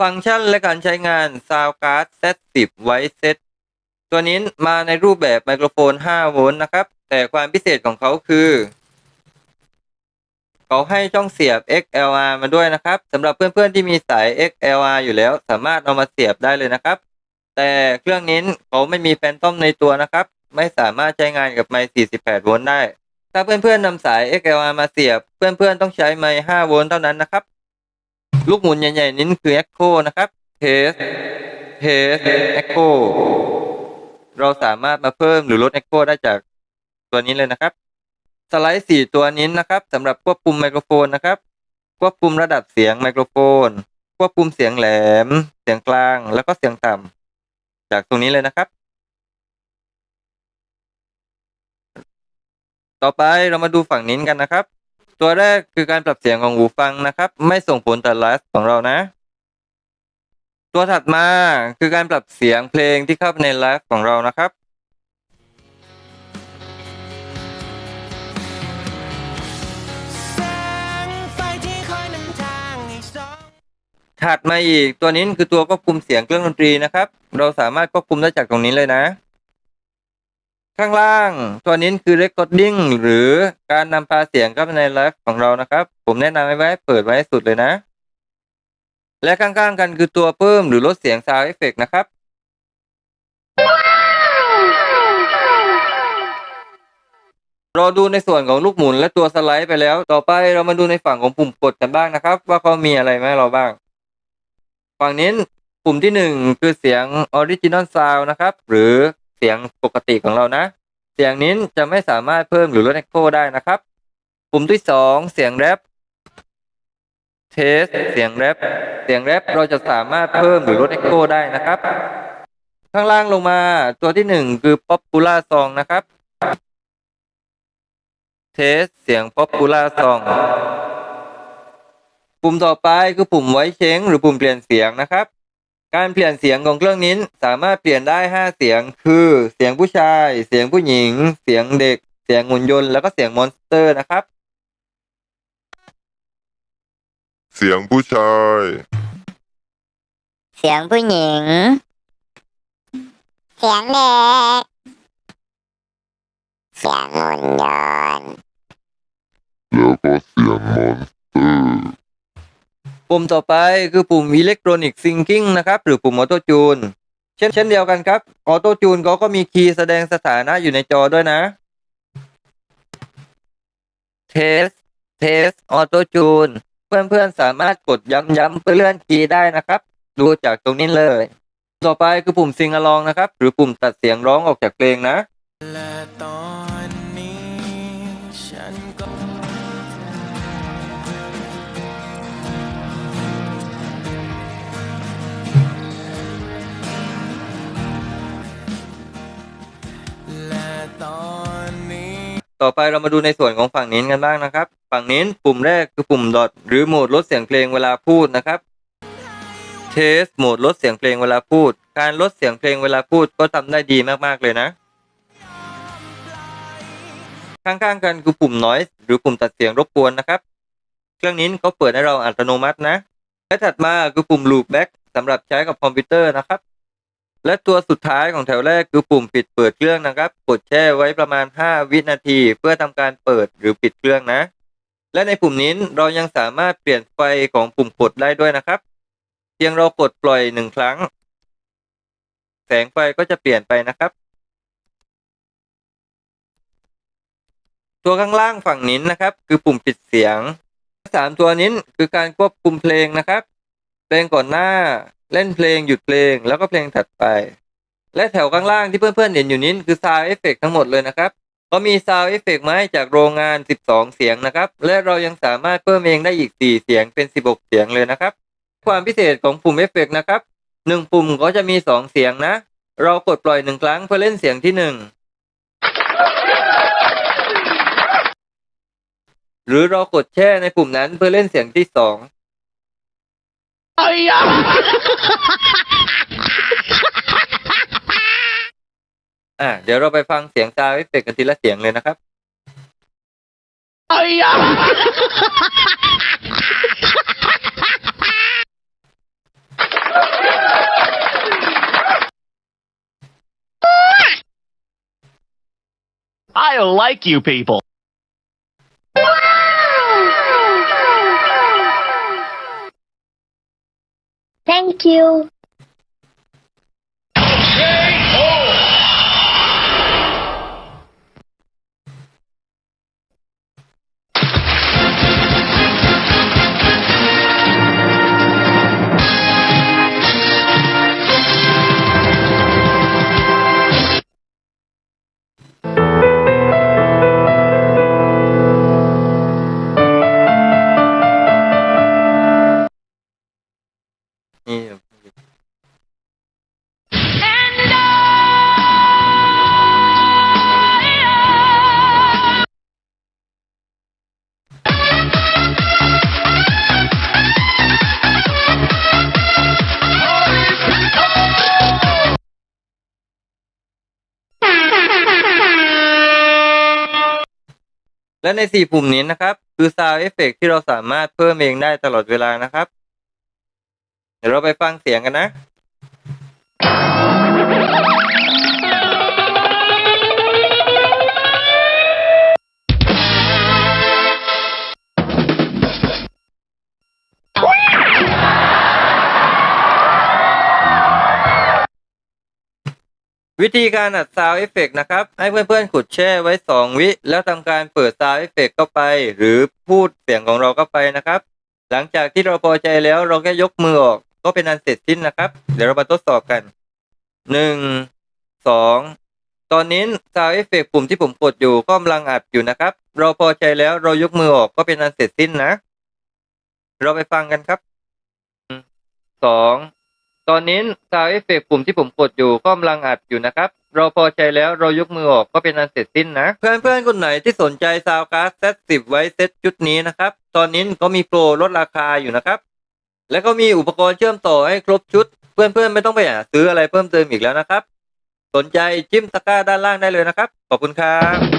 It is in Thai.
ฟังก์ชันและการใช้งาน Soundcard Z10 White Set ตัวนี้มาในรูปแบบไมโครโฟน 5 โวลต์นะครับ แต่ความพิเศษของเขาคือ เขาให้ช่องเสียบ XLR มาด้วยนะครับสำหรับเพื่อนๆที่มีสาย XLR อยู่แล้ว สามารถเอามาเสียบได้เลยนะครับ แต่เครื่องนี้เขาไม่มีแฟนตอมในตัวนะครับ ไม่สามารถใช้งานกับไมค์48 โวลต์ได้ ถ้าเพื่อนๆนำสาย XLR มาเสียบ เพื่อนๆต้องใช้ไมค์5 โวลต์เท่านั้นนะครับ ลูกหมุนใหญ่ๆนี้คือ Echo นะครับ Test Test Echo เราสามารถมาเพิ่มหรือลด Echo ได้จากตัวนี้เลยนะครับ สไลด์สี่ตัวนี้นะครับสำหรับควบคุมไมโครโฟนนะครับ ควบคุมระดับเสียงไมโครโฟน ควบคุมเสียงแหลม เสียงกลาง แล้วก็เสียงต่ำจากตรงนี้เลยนะครับ ต่อไปเรามาดูฝั่งนี้กันนะครับ ตัวแรกคือการปรับเสียงของหูฟังนะครับ ไม่ส่งผลต่อไลฟ์ของเรานะ ตัวถัดมาคือการปรับเสียงเพลงที่เข้าไปในไลฟ์ของเรานะครับถัดมาอีกตัวนี้คือตัวควบคุมเสียงเครื่องดนตรีนะครับ เราสามารถควบคุมได้จากตรงนี้เลยนะ ข้างล่างตัวนี้คือ recording หรือการนำพาเสียงเข้าไปในไลฟ์ของเรานะครับ ผมแนะนำไว้เปิดไว้สุดเลยนะ และข้างๆกันคือตัวเพิ่มหรือลดเสียง sound effect นะครับ เราดูในส่วนของลูกหมุนและตัวสไลด์ไปแล้ว ต่อไปเรามาดูในฝั่งของปุ่มกดกันบ้างนะครับ ว่าเขามีอะไรมาให้เราบ้าง ฝั่งนี้ปุ่มที่หนึ่งคือเสียง Original Sound นะครับ หรือ สียงปกติของเรานะ เสียงนี้จะไม่สามารถเพิ่มหรือลด Echo ได้นะครับ ปุ่มที่สองเสียงแรปเทสเสียงแรปเสียงแรปเราจะสามารถเพิ่มหรือลด Echo ได้นะครับ ข้างล่างลงมาตัวที่หนึ่งคือ Popular Song นะครับเทสเสียง Popular Song ปุ่มต่อไปคือปุ่มไว้เช้งหรือปุ่มเปลี่ยนเสียงนะครับ การเปลี่ยนเสียงของเครื่องนี้สามารถเปลี่ยนได้ 5 เสียง คือเสียงผู้ชาย เสียงผู้หญิง เสียงเด็ก เสียงหุ่นยนต์ แล้วก็เสียงมอนสเตอร์นะครับ เสียงผู้ชาย เสียงผู้หญิง เสียงเด็ก เสียงหุ่นยนต์ แล้วก็เสียงมอนสเตอร์ ปุ่มต่อไปคือปุ่ม Electronic Syncing นะครับ หรือปุ่ม Auto Tune เช่นเช่นเดียวกันครับ Auto Tune เขาก็มีคีย์แสดงสถานะอยู่ในจอด้วยนะ Test Test Auto Tune เพื่อนๆสามารถกดย้ำๆเพื่อเลื่อนคีย์ได้นะครับ ดูจากตรงนี้เลย ต่อไปคือปุ่ม Sing Along นะครับ หรือปุ่มตัดเสียงร้องออกจากเพลงนะและตอน ต่อไปเรามาดูในส่วนของฝั่งนี้กันบ้างนะครับ ฝั่งนี้ปุ่มแรกคือปุ่มดอทหรือโหมดลดเสียงเพลงเวลาพูดนะครับเทสโหมดลดเสียงเพลงเวลาพูด การลดเสียงเพลงเวลาพูดก็ทำได้ดีมากๆเลยนะ ข้างๆกันคือปุ่ม noise หรือปุ่มตัดเสียงรบกวนนะครับ เครื่องนี้เขาเปิดให้เราอัตโนมัตินะ และถัดมาคือปุ่ม loop back สำหรับใช้กับคอมพิวเตอร์นะครับ และตัวสุดท้ายของแถวแรกคือปุ่มปิดเปิดเครื่องนะครับ กดแช่ไว้ประมาณ 5 วินาที เพื่อทำการเปิดหรือปิดเครื่องนะ และในปุ่มนี้เรายังสามารถเปลี่ยนไฟของปุ่มกดได้ด้วยนะครับ เพียงเรากดปล่อยหนึ่งครั้ง แสงไฟก็จะเปลี่ยนไปนะครับ ตัวข้างล่างฝั่งนี้นะครับ คือปุ่มปิดเสียงสามตัวนี้คือการควบคุมเพลงนะครับ เพลงก่อนหน้า เล่นเพลงหยุดเพลงแล้วก็เพลงถัดไป และแถวข้างล่างที่เพื่อนๆเห็นอยู่นี้คือ Sound Effect ทั้งหมดเลยนะครับเขามี Sound Effect มาให้จากโรงงาน 12 เสียงนะครับ และเรายังสามารถเพิ่มเองได้อีก 4 เสียงเป็น 16 เสียงเลยนะครับ ความพิเศษของปุ่ม Effect นะครับหนึ่งปุ่มก็จะมี 2 เสียงนะ เรากดปล่อยหนึ่งครั้งเพื่อเล่นเสียงที่หนึ่งหรือเรากดแช่ในปุ่มนั้นเพื่อเล่นเสียงที่ส อยอะเดี๋ยวเราไปฟังเสียงตาวิเศษกันทีละเสียงเลยนะครับอยา I like you people. Thank you และในสี่ปุ่มนี้นะครับ คือ Sound Effect ที่เราสามารถเพิ่มเองได้ตลอดเวลานะครับ เดี๋ยวเราไปฟังเสียงกันนะ วิธีการอัด Sound Effect นะครับ ให้เพื่อนๆกดแช่ไว้ 2 วิ แล้วทำการเปิด Sound Effect เข้าไป หรือพูดเสียงของเราเข้าไปนะครับ หลังจากที่เราพอใจแล้วเราแค่ยกมือออกก็เป็นอันเสร็จสิ้นนะครับ เดี๋ยวเรามาทดสอบกัน 1 2 ตอนนี้ Sound Effect ปุ่มที่ผมกดอยู่ก็กำลังอัดอยู่นะครับ เราพอใจแล้วเรายกมือออกก็เป็นอันเสร็จสิ้นนะ เราไปฟังกันครับ ตอนนี้ Sound Effect ปุ่มที่ผมกดอยู่ก็กำลังอัดอยู่นะครับ เราพอใจแล้วเรายกมือออกก็เป็นอันเสร็จสิ้นนะ เพื่อนๆคนไหนที่สนใจ Soundcard Z10 ไว้เซตชุดนี้นะครับ ตอนนี้ก็มีโปรลดราคาอยู่นะครับ แล้วก็มีอุปกรณ์เชื่อมต่อให้ครบชุด เพื่อนๆไม่ต้องไปหาซื้ออะไรเพิ่มเติมอีกแล้วนะครับ สนใจจิ้มตะกร้าด้านล่างได้เลยนะครับ ขอบคุณครับ